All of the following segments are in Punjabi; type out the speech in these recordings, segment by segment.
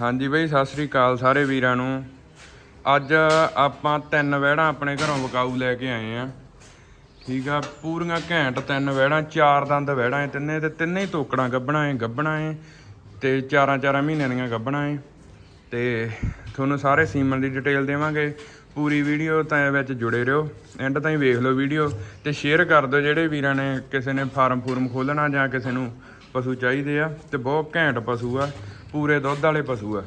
ਹਾਂਜੀ ਬਈ, ਸਤਿ ਸ੍ਰੀ ਅਕਾਲ ਸਾਰੇ ਵੀਰਾਂ ਨੂੰ। ਅੱਜ ਆਪਾਂ ਤਿੰਨ ਵਹਿੜਾਂ ਆਪਣੇ ਘਰੋਂ ਵਕਾਊ ਲੈ ਕੇ ਆਏ ਆ। ਠੀਕ ਆ, ਪੂਰੀਆਂ ਘੈਂਟ ਤਿੰਨ ਵਹਿੜਾਂ, ਚਾਰ ਦੰਦ ਵਹਿੜਾਂ ਏ ਤਿੰਨੇ ਤੇ ਤਿੰਨੇ ਹੀ ਤੋਕੜਾਂ ਗੱਬਣਾ ਏ ਗੱਬਣਾ ਏ ਤੇ ਚਾਰਾਂ ਚਾਰਾਂ ਮਹੀਨਿਆਂ ਦੀਆਂ ਗੱਬਣਾ ਏ ਤੇ ਤੁਹਾਨੂੰ ਸਾਰੇ ਸੀਮਨ ਦੀ ਡਿਟੇਲ ਦੇਵਾਂਗੇ। ਪੂਰੀ ਵੀਡੀਓ ਤਾਂ ਵਿੱਚ ਜੁੜੇ ਰਹੋ। ਐਂਡ ਤਾਈਂ ਵੇਖ ਲਓ ਵੀਡੀਓ ਤੇ ਸ਼ੇਅਰ ਕਰ ਦਿਓ ਜਿਹੜੇ ਵੀਰਾਂ ਨੇ ਕਿਸੇ ਨੇ ਫਾਰਮ ਫੂਰਮ ਖੋਲਣਾ ਜਾਂ ਕਿਸੇ ਨੂੰ ਪਸ਼ੂ ਚਾਹੀਦੇ ਆ ਤੇ ਬਹੁਤ ਘੈਂਟ ਪਸ਼ੂ ਆ। ਪੂਰੇ ਦੁੱਧ ਵਾਲੇ ਪਸ਼ੂ ਆ।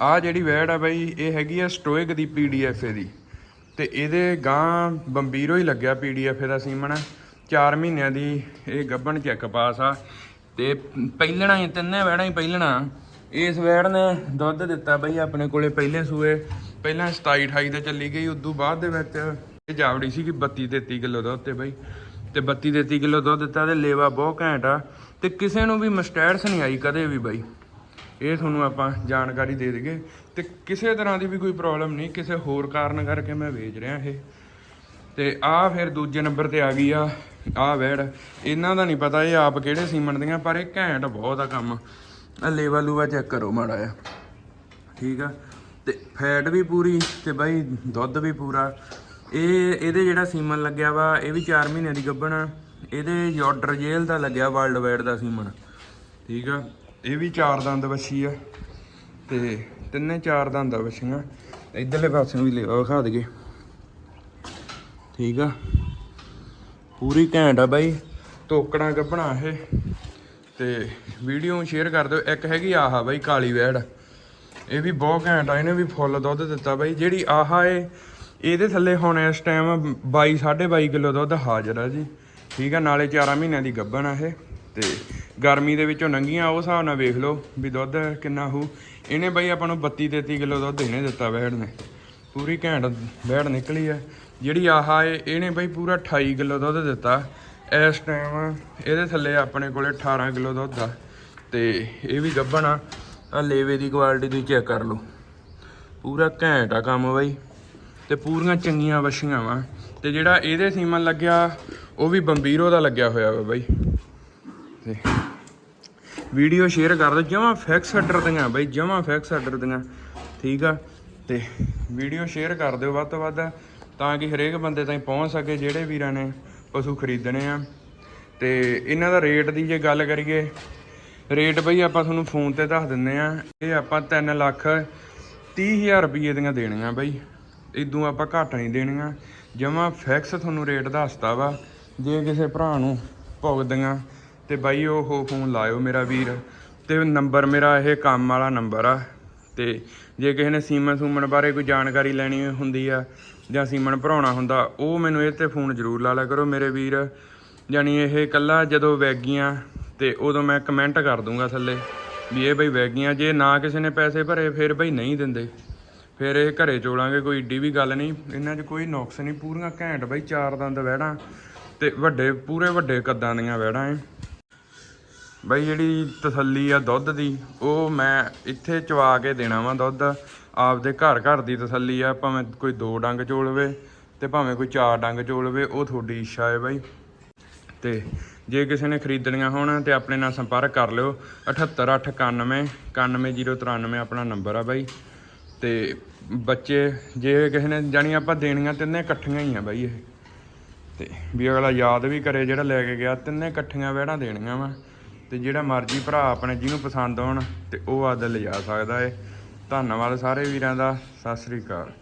ਆ ਜਿਹੜੀ ਵੈੜ ਆ ਬਾਈ, ਇਹ ਹੈਗੀ ਆ ਸਟੋਇਕ ਦੀ ਪੀਡੀਐਫ ਦੀ। ਤੇ ਇਹਦੇ ਗਾਂ ਬੰਬੀਰੋ ਹੀ ਲੱਗਿਆ ਪੀਡੀਐਫ ਦਾ ਸੀਮਣ। 4 ਮਹੀਨਿਆਂ ਦੀ ਇਹ ਗੱਭਣ ਚੈੱਕ ਪਾਸ ਆ। ਤੇ ਪਹਿਲਣਾ ਹੀ, ਤਿੰਨੇ ਵੈੜਾਂ ਹੀ ਪਹਿਲਣਾ। ਇਸ ਵੈੜ ਨੇ ਦੁੱਧ ਦਿੱਤਾ ਬਈ ਆਪਣੇ ਕੋਲੇ ਪਹਿਲੇ ਸੂਏ। ਪਹਿਲਾਂ 27 28 ਤੇ ਚੱਲੀ ਗਈ, ਉਦੋਂ ਬਾਅਦ ਦੇ ਵਿੱਚ ਇਹ ਜਾਵੜੀ ਸੀ ਕਿ 32 33 ਕਿਲੋ ਦੁੱਧ ਤੇ ਬਈ। ਤੇ 32 33 ਕਿਲੋ ਦੁੱਧ ਦਿੱਤਾ ਤੇ ਲੇਵਾ ਬਹੁਤ ਘੈਂਟ ਆ। ਤੇ ਕਿਸੇ ਨੂੰ ਵੀ ਮਸਟੈਟਸ ਨਹੀਂ ਆਈ ਕਦੇ ਵੀ ਬਈ। ਇਹ ਤੁਹਾਨੂੰ ਆਪਾਂ ਜਾਣਕਾਰੀ ਦੇ ਦਈਏ। ਤੇ ਕਿਸੇ ਤਰ੍ਹਾਂ ਦੀ ਵੀ ਕੋਈ ਪ੍ਰੋਬਲਮ ਨਹੀਂ, ਕਿਸੇ ਹੋਰ ਕਾਰਨ ਕਰਕੇ ਮੈਂ ਵੇਚ ਰਿਹਾ ਇਹ। ਤੇ ਆ ਫਿਰ ਦੂਜੇ ਨੰਬਰ ਤੇ ਆ ਗਈ ਆ ਆ ਵੈੜ। ਇਹਨਾਂ ਦਾ ਨਹੀਂ ਪਤਾ ਇਹ ਆਪ ਕਿਹੜੇ ਸੀਮਨ ਦੀਆਂ, ਪਰ ਇਹ ਘੈਂਟ ਬਹੁਤ ਆ ਕੰਮ। ਆ ਲੇਵਾ ਲੂਵਾ ਚੈੱਕ ਕਰੋ ਮਾੜਾ ਆ ਠੀਕ ਆ? ਤੇ ਫੈਟ ਵੀ ਪੂਰੀ ਤੇ ਬਾਈ ਦੁੱਧ ਵੀ ਪੂਰਾ। ਇਹ, ਇਹਦੇ ਜਿਹੜਾ ਸੀਮਨ ਲੱਗਿਆ ਵਾ, ਇਹ ਵੀ 4 ਮਹੀਨੇ ਦੀ ਗੱਭਣ ਆ। ਇਹਦੇ ਯੋਡਰ ਜੇਲ ਦਾ ਲੱਗਿਆ ਵਰਲਡ ਵਾਈਡ ਦਾ ਸੀਮਨ। ਠੀਕ ਆ? ਇਹ ਵੀ ਚਾਰ ਦੰਦ ਵੱਛੀ ਆ। ਤੇ ਤਿੰਨੇ ਚਾਰ ਦੰਦ ਆ ਵੱਛੀਆਂ। ਇਧਰਲੇ ਪਾਸੇ ਵੀ ਲਿਆ, ਵਿਖਾ ਦਈਏ। ਠੀਕ ਆ? ਪੂਰੀ ਘੈਂਟ ਆ ਬਾਈ। ਤੋਕੜਾਂ ਗੱਭਣਾ ਇਹ। ਤੇ ਵੀਡੀਓ ਸ਼ੇਅਰ ਕਰ ਦਿਓ। ਇੱਕ ਹੈਗੀ ਆਹਾ ਬਾਈ, ਕਾਲੀ ਵੈੜ। ਇਹ ਵੀ ਬਹੁਤ ਘੈਂਟ ਆ। ਇਹਨੇ ਵੀ ਫੁੱਲ ਦੁੱਧ ਦਿੱਤਾ ਬਾਈ। ਜਿਹੜੀ ਆਹਾ ਏ ਇਹਦੇ ਥੱਲੇ ਹੁਣ ਇਸ ਟਾਈਮ 22 22.5 ਕਿਲੋ ਦੁੱਧ ਹਾਜ਼ਰ ਆ ਜੀ। ਠੀਕ ਆ, ਨਾਲੇ 4 ਮਹੀਨਿਆਂ ਦੀ ਗੱਭਣ ਆ ਇਹ। ਤੇ ਗਰਮੀ ਦੇ ਵਿੱਚੋਂ ਨੰਗੀਆਂ, ਉਹ ਹਿਸਾਬ ਨਾਲ ਵੇਖ ਲਓ ਵੀ ਦੁੱਧ ਕਿੰਨਾ ਹੋ। ਇਹਨੇ ਬਾਈ ਆਪਾਂ ਨੂੰ 32 33 ਕਿਲੋ ਦੁੱਧ ਇਹਨੇ ਦਿੱਤਾ ਵੈੜ ਨੇ। ਪੂਰੀ ਘੈਂਟ ਵੈੜ ਨਿਕਲੀ ਆ। ਜਿਹੜੀ ਆਹਾ ਏ ਇਹਨੇ ਬਈ ਪੂਰਾ 28 ਕਿਲੋ ਦੁੱਧ ਦਿੱਤਾ। ਇਸ ਟਾਈਮ ਇਹਦੇ ਥੱਲੇ ਆਪਣੇ ਕੋਲੇ 18 ਕਿਲੋ ਦੁੱਧ ਆ। ਤੇ ਇਹ ਵੀ ਗੱਭਣ ਆ। ਲੇਵੇ ਦੀ ਕੁਆਲਿਟੀ ਤੁਸੀਂ ਚੈੱਕ ਕਰ ਲਓ। ਪੂਰਾ ਘੈਂਟ ਆ ਕੰਮ ਬਾਈ। ਤੇ ਪੂਰੀਆਂ ਚੰਗੀਆਂ ਵਛੀਆਂ ਵਾ। ਤੇ ਜਿਹੜਾ ਇਹਦੇ ਸੀਮਨ ਲੱਗਿਆ, ਉਹ ਵੀ ਬੰਬੀਰੋ ਦਾ ਲੱਗਿਆ ਹੋਇਆ ਵਾ ਬਾਈ। ਤੇ ਵੀਡੀਓ ਸ਼ੇਅਰ ਕਰ ਦਿਓ ਜਮਾ ਫਿਕਸ ਆਰਡਰ ਦੀਆਂ ਬਾਈ, ਜਮਾ ਫਿਕਸ ਆਰਡਰ ਦੀਆਂ। ਠੀਕ ਆ? ਤੇ ਵੀਡੀਓ ਸ਼ੇਅਰ ਕਰ ਦਿਓ ਵੱਧ ਤੋਂ ਵੱਧ, ਤਾਂ ਕਿ ਹਰੇਕ ਬੰਦੇ ਤਾਈਂ ਪਹੁੰਚ ਸਕੇ, ਜਿਹੜੇ ਵੀਰਾਂ ਨੇ ਪਸ਼ੂ ਖਰੀਦਣੇ ਆ। ਤੇ ਇਹਨਾਂ ਦਾ ਰੇਟ ਦੀ ਜੇ ਗੱਲ ਕਰੀਏ, ਰੇਟ ਬਈ ਆਪਾਂ ਤੁਹਾਨੂੰ ਫੋਨ ਤੇ ਦੱਸ ਦਿੰਨੇ ਆ, ਇਹ ਆਪਾਂ 3 ਲੱਖ 30000 ਰੁਪਏ ਦੀਆਂ ਦੇਣੀਆਂ ਬਈ। ਇਦੋਂ ਆਪਾਂ ਘੱਟ ਨਹੀਂ ਦੇਣੀਆਂ। ਜਮਾ ਫਿਕਸ ਤੁਹਾਨੂੰ ਰੇਟ ਦੱਸਦਾ ਵਾ, ਜੇ ਕਿਸੇ ਭਰਾ ਨੂੰ ਭੁਗਦੀਆਂ, ਤੇ ਬਾਈ ਉਹ ਫੋਨ ਲਾਇਓ ਮੇਰਾ ਵੀਰ, ਤੇ ਨੰਬਰ ਮੇਰਾ ਇਹ ਕੰਮ ਵਾਲਾ ਨੰਬਰ ਆ। ਤੇ ਜੇ ਕਿਸੇ ਨੇ ਸੀਮਨ ਸੂਮਨ ਬਾਰੇ ਕੋਈ ਜਾਣਕਾਰੀ ਲੈਣੀ ਹੁੰਦੀ ਆ, ਜਾਂ ਸੀਮਨ ਭਰਾਉਣਾ ਹੁੰਦਾ, ਉਹ ਮੈਨੂੰ ਇਹ ਤੇ ਫੋਨ ਜ਼ਰੂਰ ਲਾ ਲਿਆ ਕਰੋ ਮੇਰੇ ਵੀਰ। ਜਾਨੀ ਇਹ ਕੱਲਾ ਜਦੋਂ ਵੈਗੀਆਂ, ਤੇ ਉਦੋਂ ਮੈਂ ਕਮੈਂਟ ਕਰ ਦੂੰਗਾ ਥੱਲੇ, ਵੀ ਇਹ ਬਈ ਵੈਗੀਆਂ, ਜੇ ਨਾ ਕਿਸੇ ਨੇ ਪੈਸੇ ਭਰੇ, ਫਿਰ ਬਈ ਨਹੀਂ ਦਿੰਦੇ। ਫਿਰ ਇਹ ਘਰੇ ਚੋਲਾਂਗੇ, ਕੋਈ ਏਡੀ ਵੀ ਗੱਲ ਨਹੀਂ। ਇਹਨਾਂ 'ਚ ਕੋਈ ਨੁਕਸ ਨਹੀਂ, ਪੂਰੀਆਂ ਘੈਂਟ ਬਈ, ਚਾਰ ਦੰਦ ਵਹਿੜਾਂ ਤੇ ਵੱਡੇ, ਪੂਰੇ ਵੱਡੇ ਕੱਦਾਂ ਦੀਆਂ ਵਹਿੜਾਂ ਐ। ਬਈ ਜਿਹੜੀ ਤਸੱਲੀ ਆ ਦੁੱਧ ਦੀ, ਉਹ ਮੈਂ ਇੱਥੇ ਚਵਾ ਕੇ ਦੇਣਾ ਵਾ ਦੁੱਧ। ਆਪਦੇ ਘਰ ਘਰ ਦੀ ਤਸੱਲੀ ਆ, ਭਾਵੇਂ ਕੋਈ ਦੋ ਡੰਗ ਚੋਲਵੇ ਤੇ ਭਾਵੇਂ ਕੋਈ ਚਾਰ ਡੰਗ ਚੋਲਵੇ ਉਹ ਤੁਹਾਡੀ ਇੱਛਾ ਹੈ ਬਾਈ। ਤੇ ਜੇ ਕਿਸੇ ਨੇ ਖਰੀਦਣੀਆਂ ਹੋਣ ਤੇ ਆਪਣੇ ਨਾਲ ਸੰਪਰਕ ਕਰ ਲਿਓ। 78891 91093 ਆਪਣਾ ਨੰਬਰ ਆ ਬਾਈ। ਤੇ ਬੱਚੇ ਜੇ ਕਿਸੇ ਨੇ ਜਾਣੀ ਆਪਾਂ ਦੇਣੀਆਂ ਤਿੰਨੇ ਇਕੱਠੀਆਂ ਹੀ ਆ ਬਾਈ ਇਹ। ਤੇ ਵੀ ਅਗਲਾ ਯਾਦ ਵੀ ਕਰੇ ਜਿਹੜਾ ਲੈ ਕੇ ਗਿਆ, ਤਿੰਨੇ ਇਕੱਠੀਆਂ ਵਹਿੜਾਂ ਦੇਣੀਆਂ ਵਾ। ਤੇ ਜਿਹੜਾ ਮਰਜ਼ੀ ਭਰਾ ਆਪਣੇ ਜਿਹਨੂੰ ਪਸੰਦ ਆਉਣ ਤੇ ਉਹ ਆਦਲ ਲਿਜਾ ਸਕਦਾ ਏ। ਧੰਨਵਾਦ ਸਾਰੇ ਵੀਰਾਂ ਦਾ, ਸਤਿ ਸ੍ਰੀ ਅਕਾਲ।